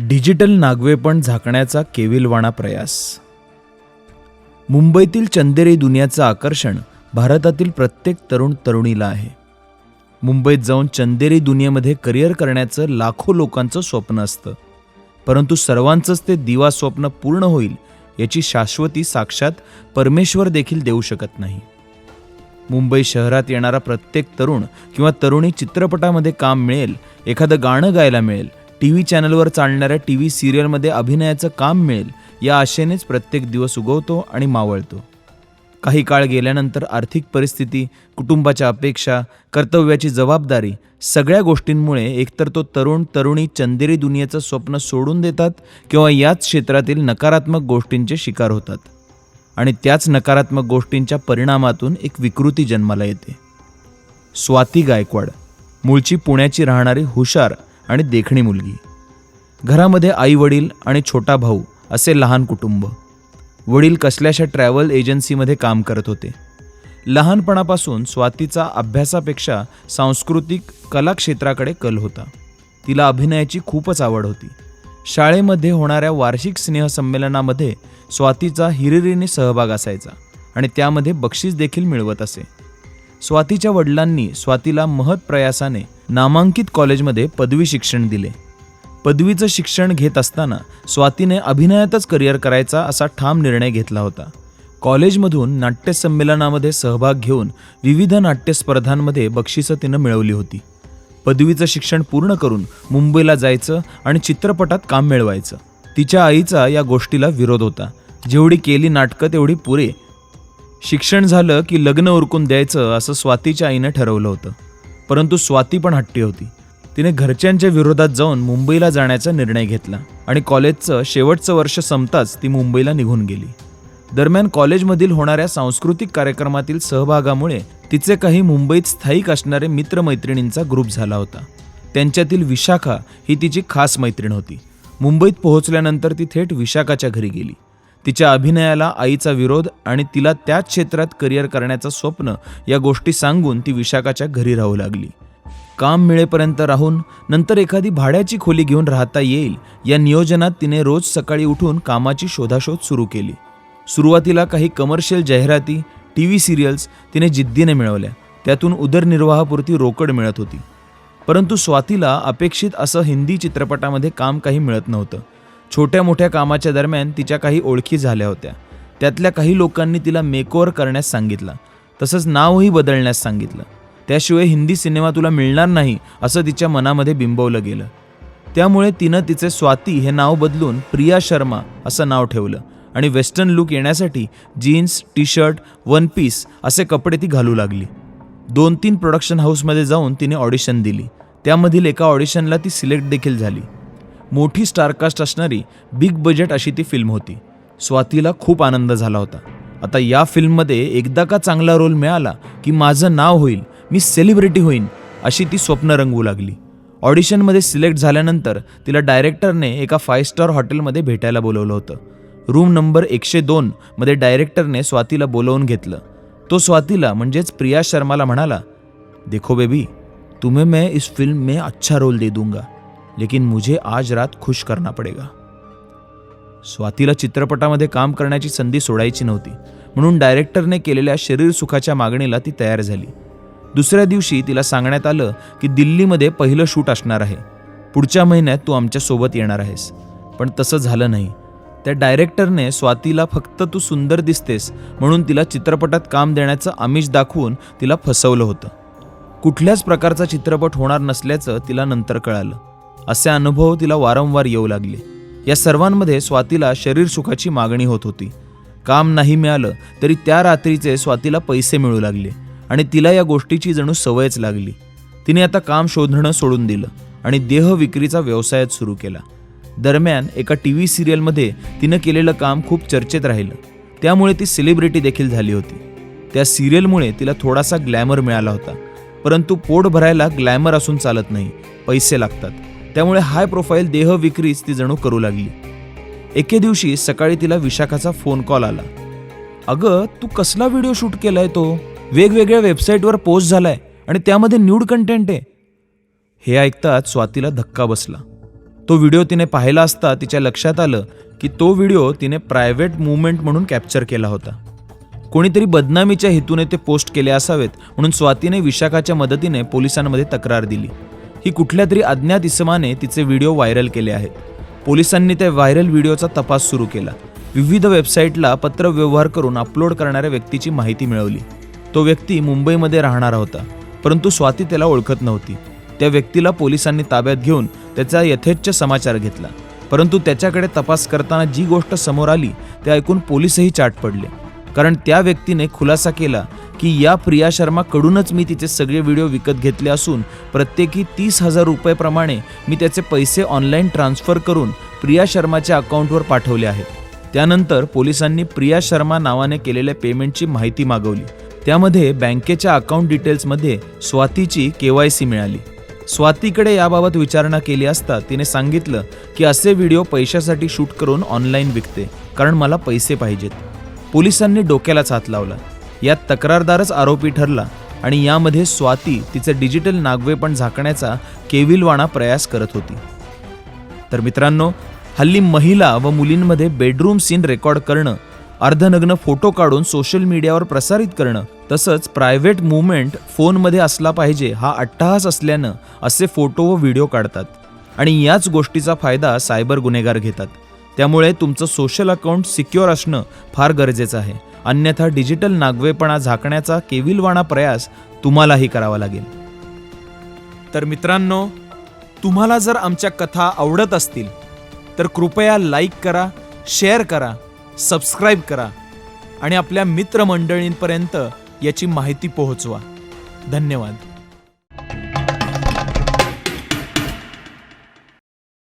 Digital नागवेपण झाकण्याचा केविलवाणा प्रयास. मुंबईतील चंदेरी दुनियाचं आकर्षण भारतातील प्रत्येक तरुण तरुणीला आहे. मुंबईत जाऊन चंदेरी दुनियेमध्ये करिअर करण्याचं लाखो लोकांचं स्वप्न असतं. परंतु सर्वांचंच ते दिवा स्वप्न पूर्ण होईल याची शाश्वती साक्षात परमेश्वर देखील देऊ शकत नाही. मुंबई शहरात येणारा प्रत्येक तरुण किंवा तरुणी चित्रपटामध्ये काम मिळेल एखादं गाणं गायला मिळेल टी व्ही चॅनलवर चालणाऱ्या टी व्ही सिरियलमध्ये अभिनयाचं काम मिळेल या आशेनेच प्रत्येक दिवस उगवतो आणि मावळतो. काही काळ गेल्यानंतर आर्थिक परिस्थिती कुटुंबाच्या अपेक्षा कर्तव्याची जबाबदारी सगळ्या गोष्टींमुळे एकतर तो तरुण तरुणी चंदेरी दुनियेचं स्वप्न सोडून देतात किंवा याच क्षेत्रातील नकारात्मक गोष्टींचे शिकार होतात. आणि त्याच नकारात्मक गोष्टींच्या परिणामातून एक विकृती जन्माला येते. स्वाती गायकवाड मूळची पुण्याची राहणारी हुशार आणि देखणी मुलगी. घरामध्ये आई वडील आणि छोटा भाऊ असे लहान कुटुंब. वडील कसल्याशा ट्रॅव्हल एजन्सीमध्ये काम करत होते. लहानपणापासून स्वातीचा अभ्यासापेक्षा सांस्कृतिक कला क्षेत्राकडे कल होता. तिला अभिनयाची खूपच आवड होती. शाळेमध्ये होणाऱ्या वार्षिक स्नेहसंमेलनामध्ये स्वातीचा हिरिरीने सहभाग असायचा आणि त्यामध्ये बक्षीस देखील मिळवत असे. स्वातीच्या वडिलांनी स्वातीला महत प्रयासाने नामांकित कॉलेजमध्ये पदवी शिक्षण दिले. पदवीचं शिक्षण घेत असताना स्वातीने अभिनयातच करिअर करायचा असा ठाम निर्णय घेतला होता. कॉलेजमधून नाट्यसंमेलनामध्ये सहभाग घेऊन विविध नाट्यस्पर्धांमध्ये बक्षिसं तिनं मिळवली होती. पदवीचं शिक्षण पूर्ण करून मुंबईला जायचं आणि चित्रपटात काम मिळवायचं. तिच्या आईचा या गोष्टीला विरोध होता. जेवढी केली नाटकं तेवढी पुरे शिक्षण झालं की लग्न उरकून द्यायचं असं स्वातीच्या आईनं ठरवलं होतं. परंतु स्वाती पण हट्टी होती. तिने घरच्यांच्या विरोधात जाऊन मुंबईला जाण्याचा निर्णय घेतला आणि कॉलेजचं शेवटचं वर्ष संपताच ती मुंबईला निघून गेली. दरम्यान कॉलेजमधील होणाऱ्या सांस्कृतिक कार्यक्रमातील सहभागामुळे तिचे काही मुंबईत स्थायिक असणारे मित्रमैत्रिणींचा ग्रुप झाला होता. त्यांच्यातील विशाखा ही तिची खास मैत्रीण होती. मुंबईत पोहोचल्यानंतर ती थेट विशाखाच्या घरी गेली. तिच्या अभिनयाला आईचा विरोध आणि तिला त्याच क्षेत्रात करिअर करण्याचं स्वप्न या गोष्टी सांगून ती विशाखाच्या घरी राहू लागली. काम मिळेपर्यंत राहून नंतर एखादी भाड्याची खोली घेऊन राहता येईल या नियोजनात तिने रोज सकाळी उठून कामाची शोधाशोध सुरू केली. सुरुवातीला काही कमर्शियल जाहिराती टी व्ही सिरियल्स तिने जिद्दीने मिळवल्या. त्यातून उदरनिर्वाहापुरती रोकड मिळत होती. परंतु स्वातीला अपेक्षित असं हिंदी चित्रपटामध्ये काम काही मिळत नव्हतं. छोट्या मोठ्या कामाच्या दरम्यान तिच्या काही ओळखी झाल्या होत्या. त्यातल्या काही लोकांनी तिला मेकओव्हर करण्यास सांगितलं. तसंच नावही बदलण्यास सांगितलं. त्याशिवाय हिंदी सिनेमा तुला मिळणार नाही असं तिच्या मनामध्ये बिंबवलं गेलं. त्यामुळे तिनं तिचे स्वाती हे नाव बदलून प्रिया शर्मा असं नाव ठेवलं आणि वेस्टर्न लुक येण्यासाठी jeans T shirt one piece असे कपडे ती घालू लागली. दोन तीन प्रोडक्शन हाऊसमध्ये जाऊन तिने ऑडिशन दिली. त्यामधील एका ऑडिशनला ती सिलेक्ट देखील झाली. मोठी स्टारकास्ट असणारी बिग बजेट अशी ती फिल्म होती. स्वातीला खूप आनंद झाला होता. आता या फिल्ममध्ये एकदा का चांगला रोल मिळाला की माझं नाव होईल मी सेलिब्रिटी होईन अशी ती स्वप्न रंगवू लागली. ऑडिशनमध्ये सिलेक्ट झाल्यानंतर तिला डायरेक्टरने एका फाय स्टार हॉटेलमध्ये भेटायला बोलवलं होतं. रूम नंबर एकशे दोनमध्ये डायरेक्टरने स्वातीला बोलवून घेतलं. तो स्वातीला म्हणजेच प्रिया शर्माला म्हणाला देखो बेबी तुम्हें मैं इस फिल्म में अच्छा रोल दे दूंगा. लेकिन मुझे आज रात खुश करना पडेगा। स्वातीला चित्रपटामध्ये काम करण्याची संधी सोडायची नव्हती म्हणून डायरेक्टरने केलेल्या शरीर सुखाच्या मागणीला ती तयार झाली. दुसऱ्या दिवशी तिला सांगण्यात आलं की दिल्लीमध्ये पहिलं शूट असणार आहे. पुढच्या महिन्यात तू आमच्यासोबत येणार आहेस. पण तसं झालं नाही. त्या डायरेक्टरने स्वातीला फक्त तू सुंदर दिसतेस म्हणून तिला चित्रपटात काम देण्याचं आमिष दाखवून तिला फसवलं होतं. कुठल्याच प्रकारचा चित्रपट होणार नसल्याचं तिला नंतर कळालं. असे अनुभव तिला वारंवार येऊ लागले. या सर्वांमध्ये स्वातीला शरीर सुखाची मागणी होत होती. काम नाही मिळालं तरी त्या रात्रीचे स्वातीला पैसे मिळू लागले आणि तिला या गोष्टीची जणू सवयच लागली. तिने आता काम शोधणं सोडून दिलं आणि देह विक्रीचा व्यवसायच सुरू केला. दरम्यान एका टी व्ही सिरियलमध्ये तिनं केलेलं काम खूप चर्चेत राहिलं. त्यामुळे ती सेलिब्रिटी देखील झाली होती. त्या सिरियलमुळे तिला थोडासा ग्लॅमर मिळाला होता. परंतु पोट भरायला ग्लॅमर असून चालत नाही पैसे लागतात. त्यामुळे हाय प्रोफाईल देह विक्रीच ती जणू करू लागली. एके दिवशी सकाळी तिला विशाखाचा फोन कॉल आला. अगं तू कसला व्हिडिओ शूट केलाय तो? वेगवेगळ्या वेबसाईटवर पोस्ट झालाय आणि त्यामध्ये न्यूड कंटेंट आहे. हे ऐकताच स्वातीला धक्का बसला. तो व्हिडिओ तिने पाहिला असता तिच्या लक्षात आलं की तो व्हिडिओ तिने प्रायव्हेट मुवमेंट म्हणून कॅप्चर केला होता. कोणीतरी बदनामीच्या हेतूने ते पोस्ट केले असावेत म्हणून स्वातीने विशाखाच्या मदतीने पोलिसांमध्ये तक्रार दिली. ही कुठल्या तरी अज्ञात इसमाने तिचे व्हिडिओ व्हायरल केले आहेत. पोलिसांनी त्या व्हायरल व्हिडिओचा तपास सुरू केला. विविध वेबसाईटला पत्रव्यवहार करून अपलोड करणाऱ्या व्यक्तीची माहिती मिळवली. तो व्यक्ती मुंबईमध्ये राहणारा होता परंतु स्वाती त्याला ओळखत नव्हती. त्या व्यक्तीला पोलिसांनी ताब्यात घेऊन त्याचा यथेच्छ समाचार घेतला. परंतु त्याच्याकडे तपास करताना जी गोष्ट समोर आली ते ऐकून पोलीसही चाट पडले. कारण त्या व्यक्तीने खुलासा केला की या प्रिया शर्माकडूनच मी तिचे सगळे व्हिडिओ विकत घेतले असून प्रत्येकी तीस हजार रुपयेप्रमाणे मी त्याचे पैसे ऑनलाईन ट्रान्स्फर करून प्रिया शर्माच्या अकाउंटवर पाठवले आहेत. त्यानंतर पोलिसांनी प्रिया शर्मा नावाने केलेल्या पेमेंटची माहिती मागवली. त्यामध्ये बँकेच्या अकाउंट डिटेल्समध्ये स्वातीची के वाय सी मिळाली. स्वातीकडे याबाबत विचारणा केली असता तिने सांगितलं की असे व्हिडिओ पैशासाठी शूट करून ऑनलाईन विकते कारण मला पैसे पाहिजेत. पोलिसांनी डोक्यालाच हात लावला. यात तक्रारदारच आरोपी ठरला आणि यामध्ये स्वाती तिचे डिजिटल नागवेपण झाकण्याचा केविलवाणा प्रयास करत होती. तर मित्रांनो हल्ली महिला व मुलींमध्ये बेडरूम सीन रेकॉर्ड करणं अर्धनग्न फोटो काढून सोशल मीडियावर प्रसारित करणं तसंच प्रायव्हेट मुवमेंट फोनमध्ये असला पाहिजे हा अट्टहास असल्यानं असे फोटो व व्हिडिओ काढतात आणि याच गोष्टीचा फायदा सायबर गुन्हेगार घेतात. त्यामुळे तुमचं सोशल अकाउंट सिक्युअर असणं फार गरजेचं आहे. अन्यथा डिजिटल नागवेपणा झाकण्याचा केविलवाणा प्रयास तुम्हालाही करावा लागेल. तर मित्रांनो तुम्हाला जर आमच्या कथा आवडत असतील तर कृपया लाईक करा शेअर करा सबस्क्राईब करा आणि आपल्या मित्रमंडळींपर्यंत याची माहिती पोहोचवा. धन्यवाद.